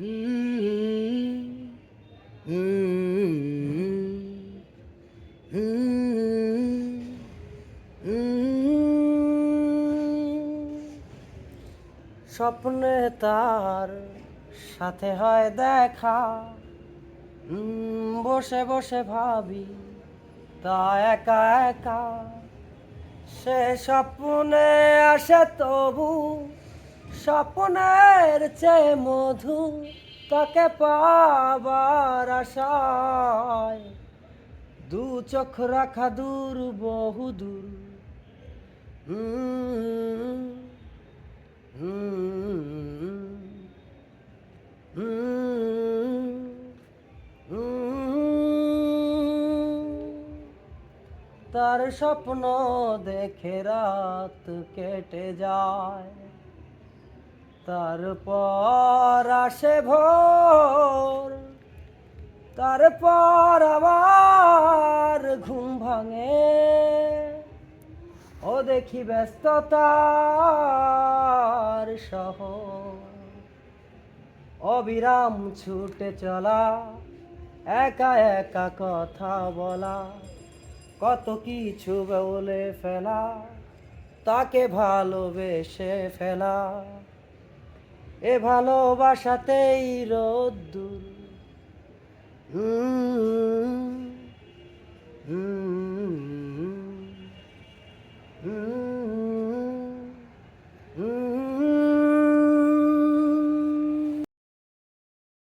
স্বপ্নে তার সাথে হয় দেখা। বসে বসে ভাবি, তা একা একা। সে স্বপ্নে আসে তবু স্বপ্নের চেয়ে মধু তাকে পাবার আশায়? দু চোখ রাখা দূর, বহু দূর। তার স্বপ্ন দেখে রাত কেটে যায়। তারপর আসে ভোর তারপর আবার ঘুম ভাঙে। ও দেখি ব্যস্ততার সহ অবিরাম ছুটে চলা, একা একা কথা বলা, কত কিছু বলে ফেলা, তাকে ভালোবেসে ফেলা। এ ভালোবাসাতেই রোদ্দুর। হুম।